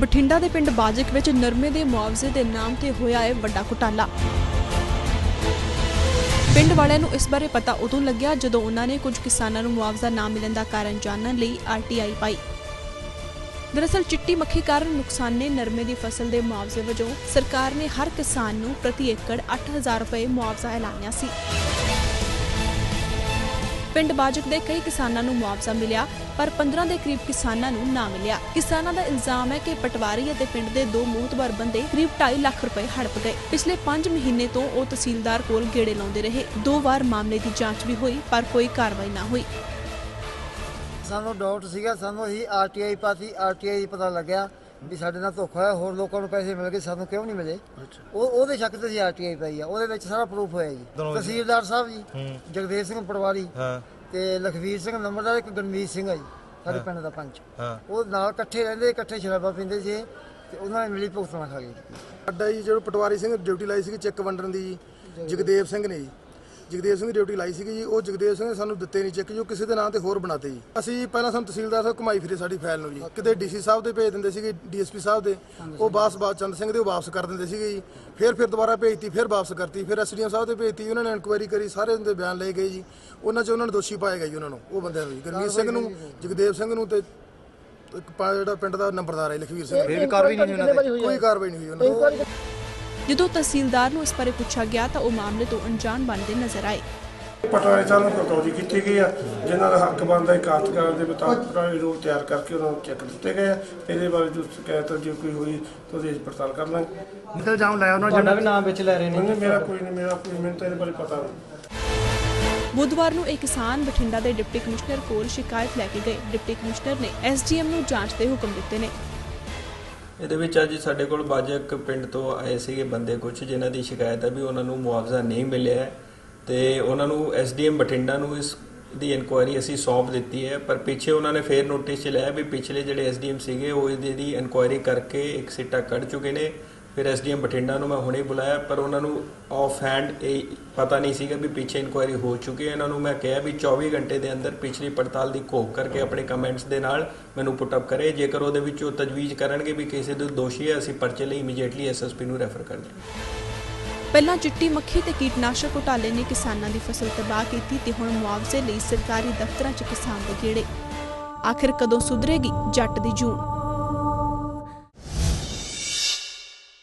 ਬਠਿੰਡਾ ਦੇ ਪਿੰਡ ਬਾਜਕ ਵਿੱਚ ਨਰਮੇ ਦੇ ਮੁਆਵਜ਼ੇ ਦੇ ਨਾਮ ਤੇ ਹੋਇਆ ਹੈ ਵੱਡਾ ਘੁਟਾਲਾ। ਪਿੰਡ ਵਾਲਿਆਂ ਨੂੰ ਇਸ ਬਾਰੇ ਪਤਾ ਉਦੋਂ ਲੱਗਿਆ ਜਦੋਂ ਉਹਨਾਂ ਨੇ ਕੁਝ ਕਿਸਾਨਾਂ ਨੂੰ ਮੁਆਵਜ਼ਾ ਨਾ ਮਿਲਣ ਦਾ ਕਾਰਨ ਜਾਣਨ ਲਈ ਆਰਟੀਆਈ ਪਾਈ। ਦਰਅਸਲ ਚਿੱਟੀ ਮੱਖੀ ਕਾਰਨ ਨੁਕਸਾਨੇ ਨਰਮੇ ਦੀ ਫਸਲ ਦੇ ਮੁਆਵਜ਼ੇ ਵਜੋਂ ਸਰਕਾਰ ਨੇ ਹਰ ਕਿਸਾਨ ਨੂੰ ਪ੍ਰਤੀ ਏਕੜ 8000 ਰੁਪਏ ਮੁਆਵਜ਼ਾ ਐਲਾਨਿਆ ਸੀ। ਪਿੰਡ ਬਾਜਕ ਦੇ ਕਈ ਕਿਸਾਨਾਂ ਨੂੰ ਮੁਆਵਜ਼ਾ ਮਿਲਿਆ, ਪਰ 15 ਦੇ ਕਰੀਬ ਕਿਸਾਨਾਂ ਨੂੰ ਨਾ ਮਿਲਿਆ। ਕਿਸਾਨਾਂ ਦਾ ਇਲਜ਼ਾਮ ਹੈ ਕਿ ਪਟਵਾਰੀ ਅਤੇ ਪਿੰਡ ਦੇ ਦੋ ਮੂਤਬਰ ਬੰਦੇ ਕਰੀਬ 2.5 ਲੱਖ ਰੁਪਏ ਹੜਪ ਗਏ। ਪਿਛਲੇ 5 ਮਹੀਨੇ ਤੋਂ ਉਹ ਤਹਿਸੀਲਦਾਰ ਕੋਲ ਗੇੜੇ ਲਾਉਂਦੇ ਰਹੇ। ਦੋ ਵਾਰ ਮਾਮਲੇ ਦੀ ਜਾਂਚ ਵੀ ਹੋਈ, ਪਰ ਕੋਈ ਕਾਰਵਾਈ ਨਾ ਹੋਈ। ਸਾਨੂੰ ਡਾਊਟ ਸੀਗਾ, ਸਾਨੂੰ ਅਸੀਂ ਆਰਟੀਆਈ ਪਾਤੀ ਆਰਟੀਆਈ ਪਤਾ ਲੱਗਿਆ। ਵੀ ਸਾਡੇ ਨਾਲ ਧੋਖਾ ਹੈ ਹੋਰ ਲੋਕਾਂ ਨੂੰ ਪੈਸੇ ਮਿਲ ਗਏ ਸਾਨੂੰ ਕਿਉਂ ਨਹੀਂ ਮਿਲੇ? ਉਹ ਉਹਦੇ ਸ਼ੱਕ ਤੇ ਅਸੀਂ ਆਰਟੀਆਈ ਪਾਈ ਆ ਉਹਦੇ ਵਿੱਚ ਸਾਰਾ ਪ੍ਰੂਫ ਹੋਇਆ ਜੀ। ਤਹਿਸੀਲਦਾਰ ਸਾਹਿਬ ਜੀ ਜਗਦੇਵ ਸਿੰਘ ਪਟਵਾਰੀ ਹਾਂ। ਤੇ ਲਖਵੀਰ ਸਿੰਘ ਨੰਬਰਦਾਰ ਇੱਕ ਗਰਮੀਤ ਸਿੰਘ ਆ ਜੀ ਸਾਡੇ ਪਿੰਡ ਦਾ ਪੰਚ ਹਾਂ। ਉਹ ਨਾਲ ਇਕੱਠੇ ਰਹਿੰਦੇ ਇਕੱਠੇ ਸ਼ਰਾਬਾਂ ਪੀਂਦੇ ਸੀ ਤੇ ਉਹਨਾਂ ਨੇ ਮਿਲੀ ਭੁਗਤਣਾ ਖਾ ਗਈ ਸਾਡਾ ਜੀ ਜਿਹੜਾ ਪਟਵਾਰੀ ਸਿੰਘ ਡਿਊਟੀ ਲਾਈ ਸੀਗੀ ਚੈੱਕ ਵੰਡਣ ਦੀ ਜੀ ਜਗਦੇਵ ਸਿੰਘ ਨੇ ਜੀ। ਜਗਦੇਵ ਸਿੰਘ ਦੀ ਡਿਊਟੀ ਲਾਈ ਸੀਗੀ ਜੀ ਉਹ ਜਗਦੇਵ ਸਿੰਘ ਨੇ ਸਾਨੂੰ ਦਿੱਤੇ ਨਹੀਂ ਚੈੱਕ ਜੋ ਕਿਸੇ ਦੇ ਨਾਂ ਤੇ ਹੋਰ ਬਣਾਤੇ ਜੀ। ਅਸੀਂ ਪਹਿਲਾਂ ਸਾਨੂੰ ਤਹਿਸੀਲਦਾਰ ਸਾਹਿਬ ਘੁਮਾਈ ਫਿਰੇ ਸਾਡੀ ਫਾਈਲ ਨੂੰ ਜੀ। ਕਿਤੇ ਡੀਸੀ ਸਾਹਿਬ ਦੇ ਭੇਜ ਦਿੰਦੇ ਸੀਗੇ ਡੀਐਸਪੀ ਸਾਹਿਬ ਦੇ ਉਹ ਬਾਸ ਬਾਦ ਚੰਦ ਸਿੰਘ ਦੇ ਉਹ ਵਾਪਸ ਕਰ ਦਿੰਦੇ ਸੀਗੇ ਜੀ। ਫਿਰ ਫਿਰ ਦੁਬਾਰਾ ਭੇਜਤੀ ਫਿਰ ਵਾਪਸ ਕਰਤੀ ਫਿਰ ਐਸਡੀਐਮ ਸਾਹਿਬ ਦੇ ਭੇਜਤੀ ਉਹਨਾਂ ਨੇ ਇਨਕੁਆਇਰੀ ਕਰੀ ਸਾਰੇ ਉਹਦੇ ਬਿਆਨ ਲਏ ਗਏ ਜੀ। ਉਹਨਾਂ 'ਚ ਉਹਨਾਂ ਨੇ ਦੋਸ਼ੀ ਪਾਇਆ ਗਿਆ ਜੀ ਉਹਨਾਂ ਨੂੰ ਉਹ ਬੰਦਿਆਂ ਨੂੰ ਜੀ ਗੁਰਮੀਤ ਸਿੰਘ ਨੂੰ ਜਗਦੇਵ ਸਿੰਘ ਨੂੰ ਤੇ ਇੱਕ ਪਾ- ਜਿਹੜਾ ਪਿੰਡ ਦਾ ਨੰਬਰਦਾਰ ਹੈ ਲਖਵੀਰ ਸਿੰਘ। ਫਿਰ ਵੀ ਕਾਰਵਾਈ ਨਹੀਂ ਹੋਈ ਉਹਨਾਂ ਤੇ ਕੋਈ ਕਾਰਵਾਈ ਨਹੀਂ ਹੋਈ ਉਹਨਾਂ ਦੀ। ਜਦੋਂ ਤਹਿਸੀਲਦਾਰ ਨੂੰ ਇਸ ਬਾਰੇ ਪੁੱਛਿਆ ਗਿਆ ਤਾਂ ਉਹ ਮਾਮਲੇ ਤੋਂ ਅਣਜਾਣ ਬਣਦੇ ਨਜ਼ਰ ਆਏ। ਪਟਵਾਰੀ ਸਾਹਿਬ ਨੂੰ ਕਟੌਤੀ ਕੀਤੀ ਗਈ ਆ ਜਿਨ੍ਹਾਂ ਦਾ ਹੱਕ ਬਣਦਾ ਹੈ ਕਾਸ਼ਤਕਾਰ ਦੇ ਮੁਤਾਬਕ ਪੁਰਾਣੇ ਰੂਪ ਤਿਆਰ ਕਰਕੇ ਉਹਨਾਂ ਨੂੰ ਚੈੱਕ ਦਿੱਤੇ ਗਏ ਆ। ਇਹਦੇ ਬਾਰੇ ਜੋ ਸ਼ਿਕਾਇਤ ਜੇ ਕੋਈ ਹੋਈ ਤਾਂ ਉਹਦੀ ਪੜਤਾਲ ਕਰ ਲਾਂਗੇ। ਨਿਕਲ ਜਾਮ ਲਾਇਆ ਉਹਨਾਂ ਤੁਹਾਡਾ ਵੀ ਨਾਮ ਵਿੱਚ ਲੈ ਰਹੇ ਨੇ ਨਹੀਂ ਮੇਰਾ ਕੋਈ ਨਹੀਂ ਮੇਰਾ ਕੋਈ ਮੈਨੂੰ ਤਾਂ ਇਹਦੇ ਬਾਰੇ ਪਤਾ ਨਹੀਂ। ਬੁੱਧਵਾਰ ਨੂੰ ਇਹ ਕਿਸਾਨ ਬਠਿੰਡਾ ਦੇ ਡਿਪਟੀ ਕਮਿਸ਼ਨਰ ਕੋਲ ਸ਼ਿਕਾਇਤ ਲੈ ਕੇ ਗਏ। ਡਿਪਟੀ ਕਮਿਸ਼ਨਰ ਨੇ ਐਸਡੀਐਮ ਨੂੰ ਜਾਂਚ ਦੇ ਹੁਕਮ ਦਿੱਤੇ ਨੇ। ਇਹਦੇ ਵਿੱਚ ਅੱਜ ਸਾਡੇ ਕੋਲ ਬਾਜਕ ਪਿੰਡ ਤੋਂ ਆਏ ਸੀਗੇ ਬੰਦੇ ਕੁਝ ਜਿਨ੍ਹਾਂ ਦੀ ਸ਼ਿਕਾਇਤ ਹੈ ਵੀ ਉਹਨਾਂ ਨੂੰ ਮੁਆਵਜ਼ਾ ਨਹੀਂ ਮਿਲਿਆ ਹੈ। ਤੇ ਉਹਨਾਂ ਨੂੰ ਐਸਡੀਐਮ ਬਠਿੰਡਾ ਨੂੰ ਇਸ ਦੀ ਇਨਕੁਆਇਰੀ ਅਸੀਂ ਸੌਂਪ ਦਿੱਤੀ ਹੈ, ਪਰ ਪਿੱਛੇ ਉਹਨਾਂ ਨੇ ਫੇਰ ਨੋਟਿਸ ਚ ਲਿਆ ਵੀ ਪਿਛਲੇ ਜਿਹੜੇ ਐਸਡੀਐਮ ਸੀਗੇ, ਉਹ ਇਹਦੀ ਦੀ ਇਨਕੁਆਇਰੀ ਕਰਕੇ ਇੱਕ ਸਿੱਟਾ ਕੱਢ ਚੁੱਕੇ ਨੇ। ਫਿਰ ਐਸਡੀਐਮ ਬਠਿੰਡਾ ਨੂੰ ਮੈਂ ਹੁਣੇ ਬੁਲਾਇਆ ਪਰ ਉਹਨਾਂ ਨੂੰ ਆਫ ਹੈਂਡ ਇਹ ਪਤਾ ਨਹੀਂ ਸੀਗਾ ਵੀ ਪਿੱਛੇ ਇਨਕੁਆਇਰੀ ਹੋ ਚੁੱਕੀ ਹੈ। ਇਹਨਾਂ ਨੂੰ ਮੈਂ ਕਿਹਾ ਵੀ 24 ਘੰਟੇ ਦੇ ਅੰਦਰ ਪਿਛਲੀ ਪੜਤਾਲ ਦੀ ਘੋਖ ਕਰਕੇ ਆਪਣੇ ਕਮੈਂਟਸ ਦੇ ਨਾਲ ਮੈਨੂੰ ਪੁੱਟ ਅਪ ਕਰੇ। ਜੇਕਰ ਉਹਦੇ ਵਿੱਚ ਉਹ ਤਜਵੀਜ਼ ਕਰਨਗੇ ਵੀ ਕਿਸੇ ਦੇ ਦੋਸ਼ੀ ਹੈ ਅਸੀਂ ਪਰਚੇ ਲਈ ਇਮੀਡੀਏਟਲੀ ਐਸਐਸਪੀ ਨੂੰ ਰੈਫਰ ਕਰ ਦਿਆਂਗੇ ਪਹਿਲਾਂ ਚਿੱਟੀ ਮੱਖੀ ਤੇ ਕੀਟਨਾਸ਼ਕ ਘੁਟਾਲੇ ਨੇ ਕਿਸਾਨਾਂ ਦੀ ਫਸਲ ਤਬਾਹ ਕੀਤੀ ਤੇ ਹੁਣ ਮੁਆਵਜ਼ੇ ਲਈ ਸਰਕਾਰੀ ਦਫ਼ਤਰਾਂ 'ਚ ਕਿਸਾਨ ਦੇ ਗੇੜੇ। ਆਖਿਰ ਕਦੋਂ ਸੁਧਰੇਗੀ ਜੱਟ ਦੀ ਜੂਨ?